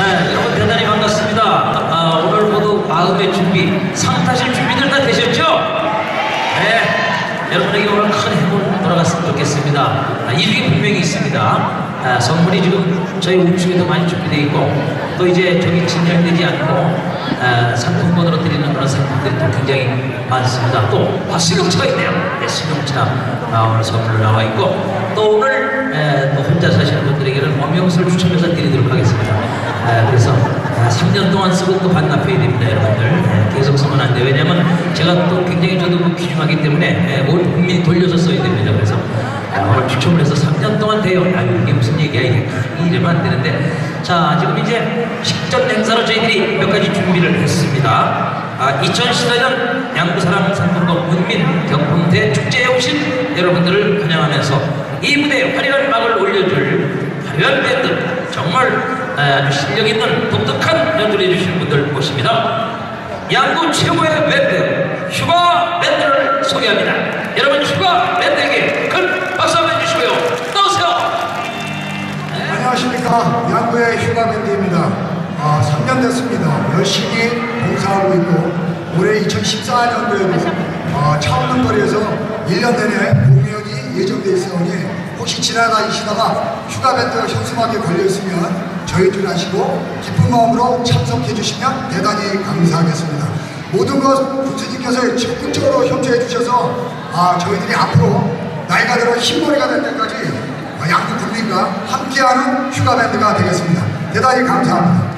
네, 여러분 대단히 반갑습니다. 아, 오늘 모두 마음의 준비, 상 타실 준비들 다 되셨죠? 네, 여러분에게 오늘 큰 행운 돌아갔으면 좋겠습니다. 아, 이중이 분명히 있습니다. 아, 선물이 지금 저희 우측에도 많이 준비되어 있고 또 이제 저기 진열되지 않고 아, 상품권으로 드리는 그런 상품들이 또 굉장히 많습니다. 또 아, 수용차가 있네요. 네, 수용차 아, 오늘 선물로 나와 있고 또 오늘 에, 또 혼자 사시는 분들에게는 엄영수를 추첨해서 드리도록 하겠습니다. 아, 그래서 아, 3년 동안 쓰고 또 반납해야 됩니다, 여러분들. 예, 계속 쓰면 안 돼요. 왜냐면 제가 또 굉장히 저도 그 귀중하기 때문에 예, 뭘 분명히 돌려서 써야 됩니다. 그래서 아, 오늘 추첨을 해서 3년 동안 돼요. 아, 이게 무슨 얘기야, 이게. 이러면 안 되는데. 자, 지금 이제 식전 행사로 저희들이 몇 가지 준비를 했습니다. 아, 2014년 양구사랑 상품권 문민 경품대 축제에 오신 여러분들을 환영하면서 이 무대에 화려한 막을 올려줄 화려한 밴드 정말 아, 아주 실력 있는 독특한 연주를 해주시는 분들 모십니다. 양구 최고의 밴드 슈가 밴드를 소개합니다. 여러분 슈가 밴드에게 큰 박수 한번 해주시고요. 떠오세요. 안녕하십니까 양구의 휴가밴드입니다 아, 3년 됐습니다 열심히 봉사하고 있고 올해 2014년도에도 아, 차 없는 거리에서 1년 내내 공연이 예정돼 있으니 혹시 지나가시다가 휴가 밴드 현수막에 걸려있으면 저희 줄 아시고 기쁜 마음으로 참석해 주시면 대단히 감사하겠습니다 모든 것 군수님께서 적극적으로 협조해 주셔서 아, 저희들이 앞으로 나이가 들어 흰머리가 될 때까지 양국 국민과 함께하는 휴가 밴드가 되겠습니다. 대단히 감사합니다.